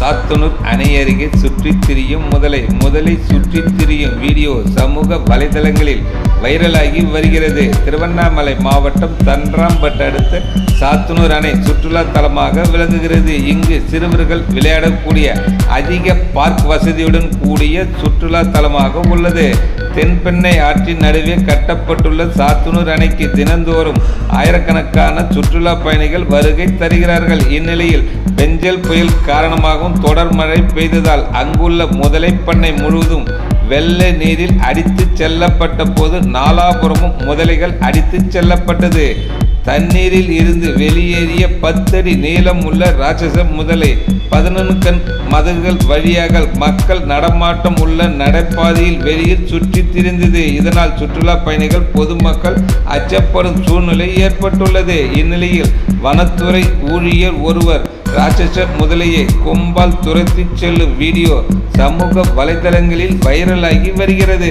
சாத்தனூர் அணை அருகே சுற்றித் திரியும் முதலை. முதலை சுற்றித் திரியும் வீடியோ சமூக வலைதளங்களில் வைரலாகி வருகிறது. திருவண்ணாமலை மாவட்டம் தன்றாம்பட்டு அடுத்த சாத்தனூர் அணை சுற்றுலா தலமாக விளங்குகிறது. இங்கு சிறுவர்கள் விளையாடக்கூடிய அதிக பார்க் வசதியுடன் கூடிய சுற்றுலா தலமாக உள்ளது. தென்பெண்ணை ஆற்றின் நடுவே கட்டப்பட்டுள்ள சாத்தனூர் அணைக்கு தினந்தோறும் ஆயிரக்கணக்கான சுற்றுலா பயணிகள் வருகை தருகிறார்கள். இந்நிலையில் பெஞ்சல் புயல் காரணமாகவும் தொடர் மழை பெய்ததால் அங்குள்ள முதலை பண்ணை முழுவதும் வெள்ளை நீரில் அடித்து செல்லப்பட்ட போது நாலாபுறமும் முதலைகள் அடித்துச் செல்லப்பட்டது. தண்ணீரில் இருந்து வெளியேறிய பத்தடி நீளம் உள்ள ராட்சச முதலை பதினொன்று கண் மதகுகள் வழியாக மக்கள் நடமாட்டம் உள்ள நடைபாதையில் வெளியில் சுற்றி திரிந்தது. இதனால் சுற்றுலா பயணிகள் பொதுமக்கள் அச்சப்படும் சூழ்நிலை ஏற்பட்டுள்ளது. இந்நிலையில் வனத்துறை ஊழியர் ஒருவர் ராட்சச முதலையை கொம்பால் துரத்திச் செல்லும் வீடியோ சமூக வலைதளங்களில் வைரலாகி வருகிறது.